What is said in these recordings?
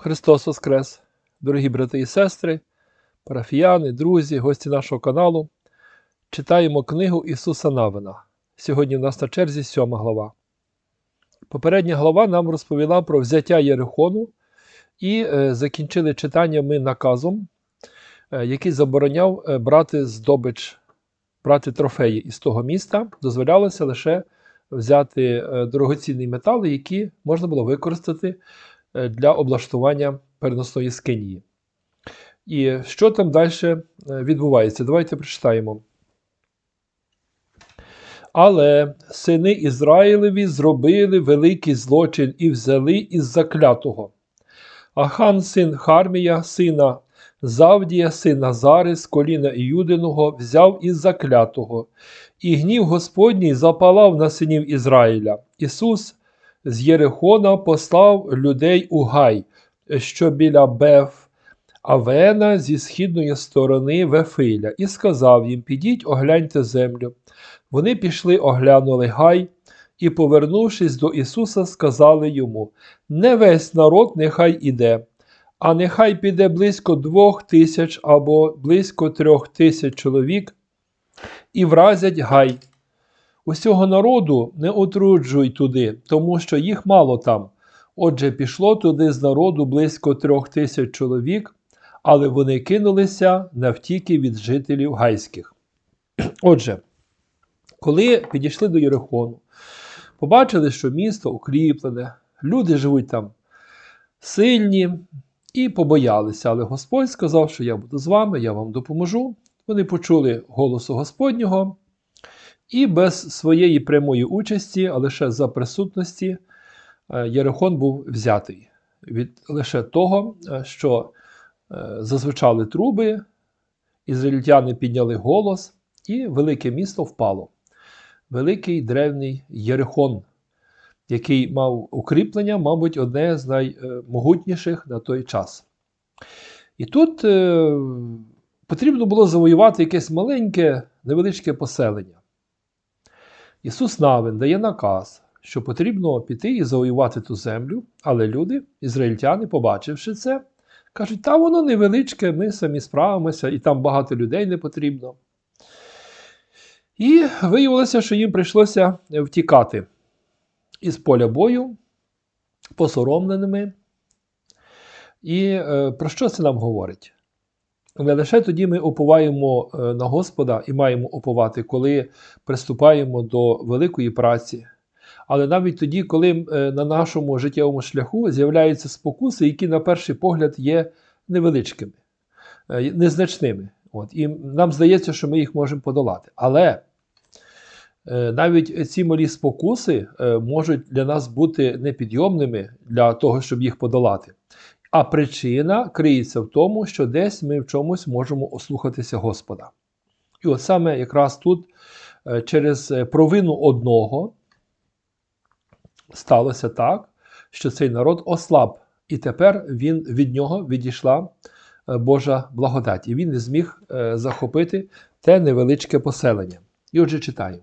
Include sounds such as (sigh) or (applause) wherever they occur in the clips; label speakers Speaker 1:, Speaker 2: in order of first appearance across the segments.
Speaker 1: Христос Воскрес! Дорогі брати і сестри, парафіяни, друзі, гості нашого каналу. Читаємо книгу Ісуса Навина. Сьогодні в нас на черзі сьома глава. Попередня глава нам розповіла про взяття Єрихону і е, закінчили читання ми наказом, е, який забороняв е, брати здобич, брати трофеї із того міста. Дозволялося лише взяти дорогоцінні метали, які можна було використати для облаштування переносної скинії. І що там далі відбувається? Давайте прочитаємо. Але сини Ізраїлеві зробили великий злочин і взяли із заклятого. Ахан, син Хармія, сина Завдія, сина Зари, з коліна Іюдиного, взяв із заклятого, і гнів Господній запалав на синів Ізраїля. Ісус з Єрихона послав людей у Гай, що біля Беф Авена зі східної сторони Вефиля, і сказав їм: Підіть, огляньте землю. Вони пішли, оглянули Гай, і, повернувшись до Ісуса, сказали йому: Не весь народ нехай іде, а нехай піде близько двох тисяч або близько трьох тисяч чоловік, і вразять Гай. Усього народу не отруджуй туди, тому що їх мало там. Отже, пішло туди з народу близько трьох тисяч чоловік, але вони кинулися на втіки від жителів гайських. Отже, коли підійшли до Єрихону, побачили, що місто укріплене, люди живуть там сильні і побоялися. Але Господь сказав, що я буду з вами, я вам допоможу. Вони почули голосу Господнього і без своєї прямої участі, а лише за присутності, е, Єрихон був взятий від лише того, е, що е, зазвучали труби, ізраїльтяни підняли голос, і велике місто впало. Великий древній Єрихон, який мав укріплення, мабуть, одне з наймогутніших на той час. І тут потрібно було завоювати якесь маленьке, невеличке поселення. Ісус Навин дає наказ, що потрібно піти і завоювати ту землю, але люди, ізраїльтяни, побачивши це, кажуть, та воно невеличке, ми самі справимося, і там багато людей не потрібно. І виявилося, що їм прийшлося втікати із поля бою, посоромленими. І е, про що це нам говорить? Не лише тоді ми уповаємо е, на Господа і маємо уповати, коли приступаємо до великої праці, але навіть тоді, коли е, на нашому життєвому шляху з'являються спокуси, які на перший погляд є невеличкими, е, незначними. От, І нам здається, що ми їх можемо подолати. Але навіть ці малі спокуси можуть для нас бути непідйомними для того, щоб їх подолати. А причина криється в тому, що десь ми в чомусь можемо ослухатися Господа. І от саме якраз тут е, через провину одного сталося так, що цей народ ослаб, і тепер він від нього відійшла е, Божа благодать, і він не зміг е, захопити те невеличке поселення. І отже, читаємо.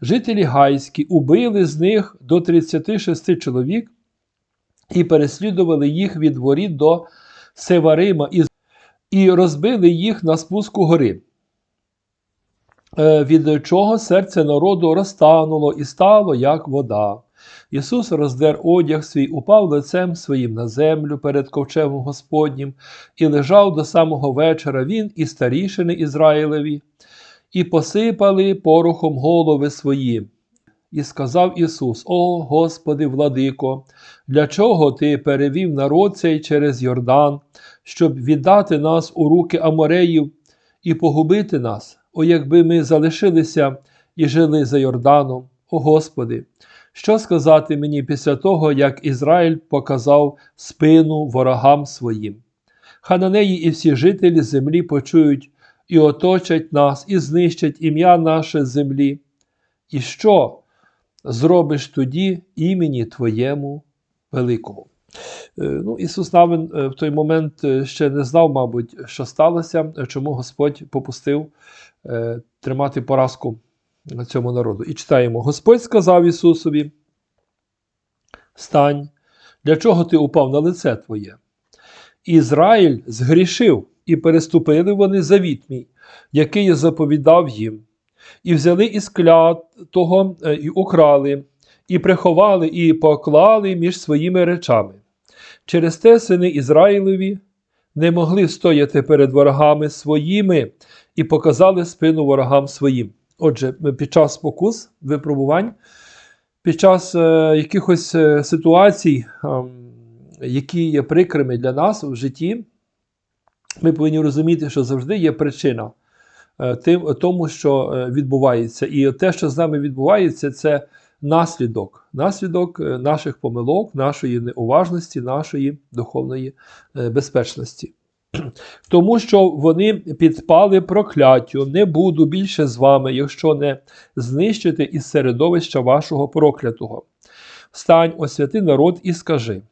Speaker 1: Жителі Гайські убили з них до 36 чоловік і переслідували їх від воріт до Севарима і, розбили їх на спуску гори. Е, Від чого серце народу розтануло і стало, як вода. Ісус роздер одяг свій, упав лицем своїм на землю перед ковчегом Господнім і лежав до самого вечора він і старішини Ізраїлеві, і посипали порохом голови свої. І сказав Ісус: О Господи, владико, для чого Ти перевів народ цей через Йордан, щоб віддати нас у руки Амореїв і погубити нас? О, якби ми залишилися і жили за Йорданом, о Господи, що сказати мені після того, як Ізраїль показав спину ворогам своїм? Хананеї і всі жителі землі почують і оточать нас, і знищать ім'я наше землі. І що зробиш тоді імені Твоєму великому? Е, Ну, Ісус Навин е, в той момент е, ще не знав, мабуть, що сталося, чому Господь попустив тримати поразку цьому народу. І читаємо: Господь сказав Ісусові: Стань, для чого ти упав на лице Твоє? Ізраїль згрішив, і переступили вони завіт мій, який я заповідав їм, і взяли із клятого, е, і украли, і приховали, і поклали між своїми речами. Через те сини Ізраїлеві не могли стояти перед ворогами своїми і показали спину ворогам своїм. Отже, під час спокус, випробувань, під час е, якихось е, ситуацій, ем, які є прикрими для нас в житті, ми повинні розуміти, що завжди є причина е, тим, тому, що е, відбувається. І те, що з нами відбувається, це наслідок, наслідок е, наших помилок, нашої неуважності, нашої духовної е, безпечності. (clears throat) Тому що вони підпали прокляттю, не буду більше з вами, якщо не знищити із середовища вашого проклятого. Встань, освяти народ і скажи: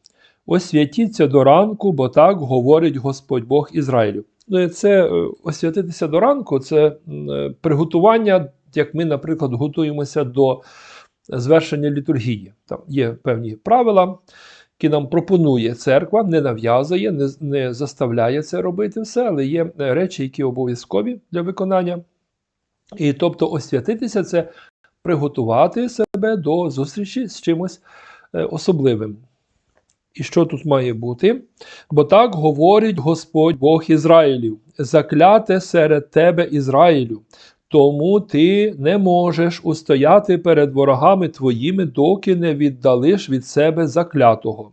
Speaker 1: освятіться до ранку, бо так говорить Господь Бог Ізраїлю. І це е, освятитися до ранку, це е, приготування, як ми, наприклад, готуємося до звершення літургії. Там є певні правила, які нам пропонує церква, не нав'язує, не, не заставляє це робити все, але є е, речі, які обов'язкові для виконання. І тобто освятитися це приготувати себе до зустрічі з чимось е, особливим. І що тут має бути? Бо так говорить Господь Бог Ізраїлів: закляте серед тебе Ізраїлю, тому ти не можеш устояти перед ворогами твоїми, доки не віддалиш від себе заклятого.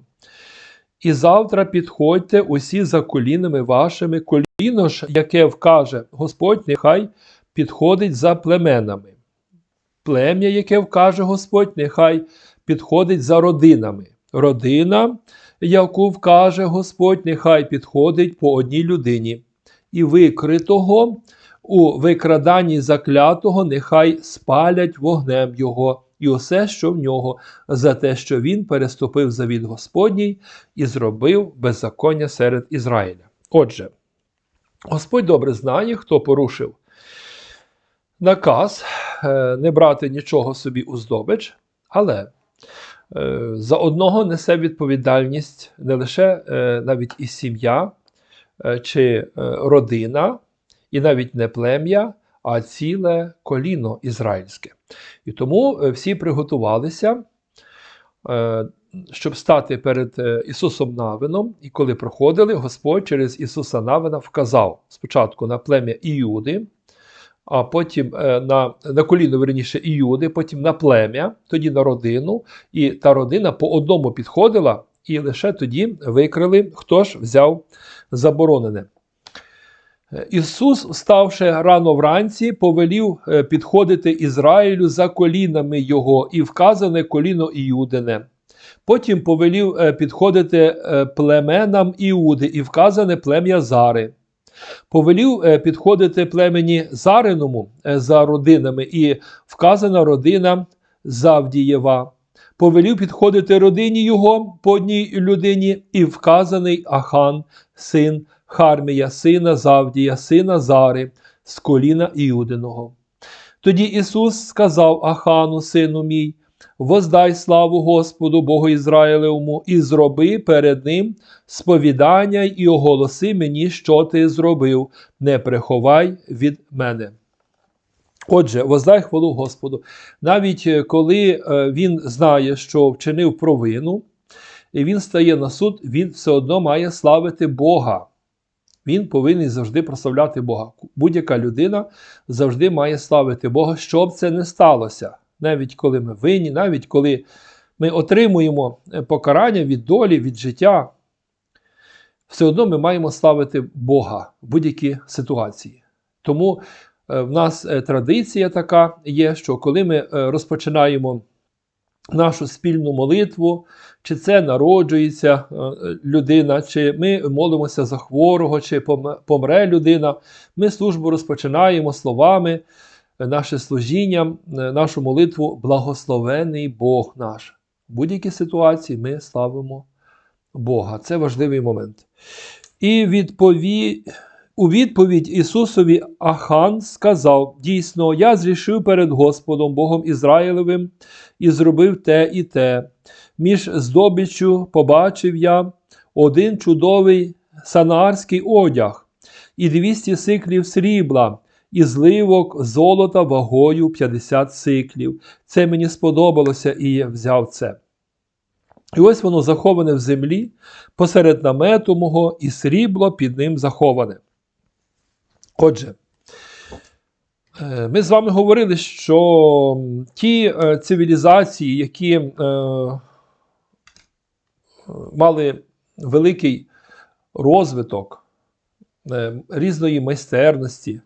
Speaker 1: І завтра підходьте усі за колінами вашими, коліно ж, яке вкаже Господь, нехай підходить за племенами. Плем'я, яке вкаже Господь, нехай підходить за родинами. Родина, яку вкаже Господь, нехай підходить по одній людині. І викритого у викраданні заклятого нехай спалять вогнем його і усе, що в нього, за те, що він переступив завіт Господній і зробив беззаконня серед Ізраїля. Отже, Господь добре знає, хто порушив наказ е, не брати нічого собі у здобич, але за одного несе відповідальність не лише е, навіть і сім'я е, чи е, родина, і навіть не плем'я, а ціле коліно ізраїльське. І тому е, всі приготувалися, е, щоб стати перед е, Ісусом Навином. І коли проходили, Господь через Ісуса Навина вказав спочатку на плем'я Іуди, а потім е, на, на коліно, верніше, Іуди, потім на плем'я, тоді на родину. І та родина по одному підходила, і лише тоді викрили, хто ж взяв заборонене. Е, Ісус, вставши рано вранці, повелів е, підходити Ізраїлю за колінами його і вказане коліно Іудине. Потім повелів підходити племенам Іуди і вказане плем'я Зари. Повелів е, підходити племені Зариному е, за родинами і вказана родина Завдієва. Повелів підходити родині його по одній людині і вказаний Ахан, син Хармія, сина Завдія, сина Зари, з коліна Іудиного. Тоді Ісус сказав Ахану, сину мій, воздай славу Господу Богу Ізраїлевому, і зроби перед Ним сповідання і оголоси мені, що ти зробив, не приховай від мене. Отже, воздай хвалу Господу. Навіть е, коли е, він знає, що вчинив провину, і він стає на суд, він все одно має славити Бога. Він повинен завжди прославляти Бога. Будь-яка людина завжди має славити Бога, щоб це не сталося. Навіть коли ми винні, навіть коли ми отримуємо е, покарання від долі, від життя, все одно ми маємо славити Бога в будь-якій ситуації. Тому е, в нас е, традиція така є, що коли ми розпочинаємо нашу спільну молитву, чи це народжується людина, чи ми молимося за хворого, чи помре людина, ми службу розпочинаємо словами, наше служіння, е, нашу молитву благословений Бог наш. В будь-якій ситуації ми славимо Бога. Це важливий момент. І відпові... у відповідь Ісусові Ахан сказав: Дійсно, я зрішив перед Господом Богом Ізраїлевим і зробив те і те. Між здобиччю побачив я один чудовий санаарський одяг, і 200 сиклів срібла, і зливок золота вагою 50 сиклів. Це мені сподобалося, і я взяв це. І ось воно заховане в землі, посеред намету мого, і срібло під ним заховане. Отже, е, ми з вами говорили, що ті е, цивілізації, які е, мали великий розвиток різної майстерності,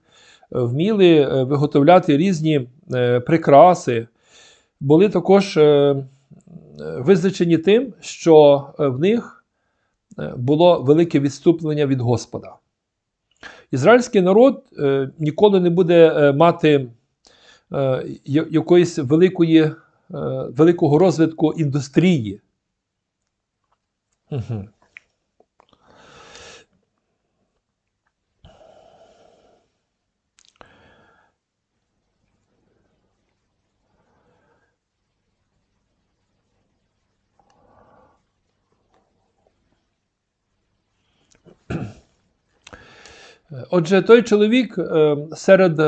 Speaker 1: вміли е, виготовляти різні е, прикраси, були також е, визначені тим, що е, в них е, було велике відступлення від Господа. Ізраїльський народ е, ніколи не буде е, мати е, якоїсь великої, е, великого розвитку індустрії. Отже, той чоловік е, серед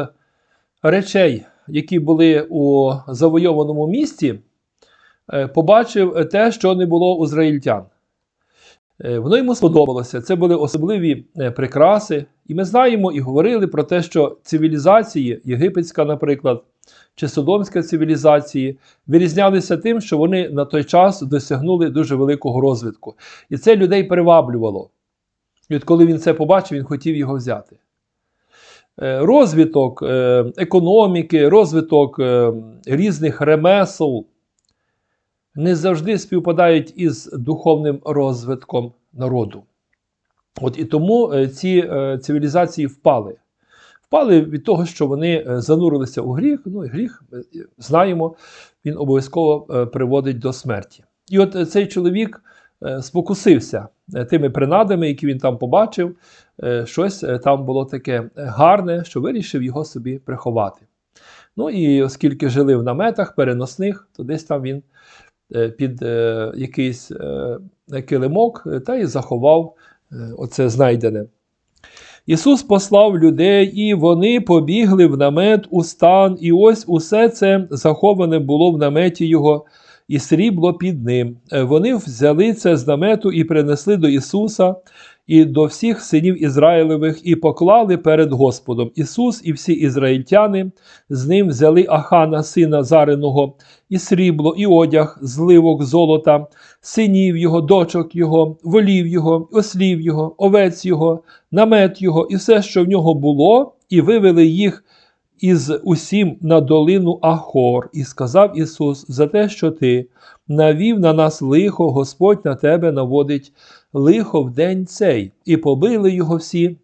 Speaker 1: речей, які були у завойованому місті, е, побачив те, що не було у ізраїльтян. Е, Воно йому сподобалося. Це були особливі прикраси. І ми знаємо і говорили про те, що цивілізації, єгипетська, наприклад, чи Содомська цивілізації, вирізнялися тим, що вони на той час досягнули дуже великого розвитку. І це людей приваблювало. Коли він це побачив, він хотів його взяти. Е, Розвиток е, економіки, розвиток е, різних ремесел не завжди співпадають із духовним розвитком народу. От і тому ці цивілізації впали. Впали від того, що вони занурилися у гріх. Ну і гріх, знаємо, він обов'язково приводить до смерті. І от цей чоловік спокусився тими принадами, які він там побачив. Е, Щось е, там було таке гарне, що вирішив його собі приховати. Ну і оскільки жили в наметах переносних, то десь там він е, під е, якийсь е, килимок е, та й заховав е, оце знайдене. Ісус послав людей, і вони побігли в намет у стан, і ось усе це заховане було в наметі його, і срібло під ним. Е, Вони взяли це з намету і принесли до Ісуса і до всіх синів Ізраїлевих, і поклали перед Господом. Ісус і всі ізраїльтяни з ним взяли Ахана, сина Зариного, і срібло, і одяг, зливок золота, синів його, дочок його, волів його, ослів його, овець його, намет його, і все, що в нього було, і вивели їх із усім на долину Ахор, і сказав Ісус, за те, що ти навів на нас лихо, Господь на тебе наводить лихо в день цей, і побили його всі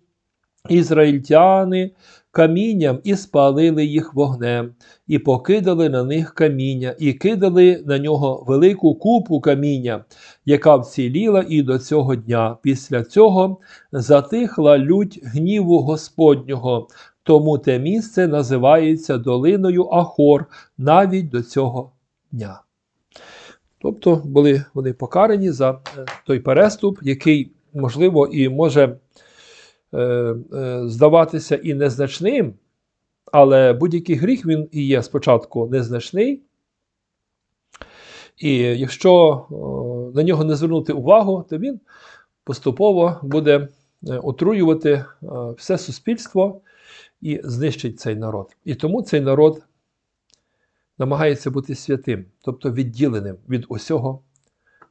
Speaker 1: ізраїльтяни камінням і спалили їх вогнем, і покидали на них каміння, і кидали на нього велику купу каміння, яка вціліла і до цього дня. Після цього затихла лють гніву Господнього. Тому те місце називається долиною Ахор навіть до цього дня. Тобто були вони покарані за е, той переступ, який, можливо, і може е, е, здаватися і незначним, але будь-який гріх він і є спочатку незначний. І якщо о, на нього не звернути увагу, то він поступово буде е, отруювати е, все суспільство і знищить цей народ. І тому цей народ намагається бути святим, тобто відділеним від усього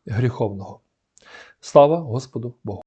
Speaker 1: гріховного. Слава Господу Богу!